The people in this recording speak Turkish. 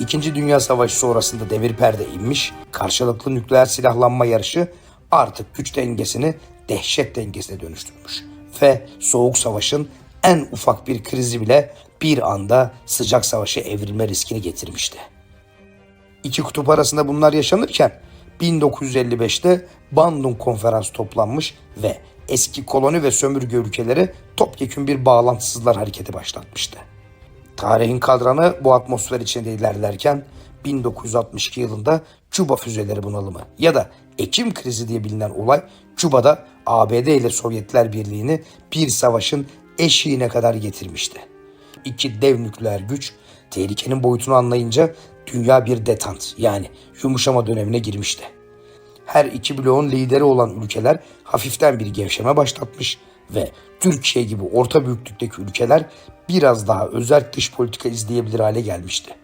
İkinci Dünya Savaşı sonrasında devir perde inmiş, karşılıklı nükleer silahlanma yarışı artık güç dengesini dehşet dengesine dönüştürmüş. Ve Soğuk Savaş'ın en ufak bir krizi bile bir anda sıcak savaşa evrilme riskini getirmişti. İki kutup arasında bunlar yaşanırken 1955'te Bandung Konferansı toplanmış ve eski koloni ve sömürge ülkeleri topyekün bir bağlantısızlar hareketi başlatmıştı. Tarihin kadranı bu atmosfer içinde ilerlerken 1962 yılında Küba füzeleri bunalımı ya da Ekim krizi diye bilinen olay Küba'da ABD ile Sovyetler Birliği'ni bir savaşın eşiğine kadar getirmişti. İki dev nükleer güç tehlikenin boyutunu anlayınca dünya bir detant yani yumuşama dönemine girmişti. Her iki bloğun lideri olan ülkeler hafiften bir gevşeme başlatmış ve Türkiye gibi orta büyüklükteki ülkeler biraz daha özel dış politika izleyebilir hale gelmişti.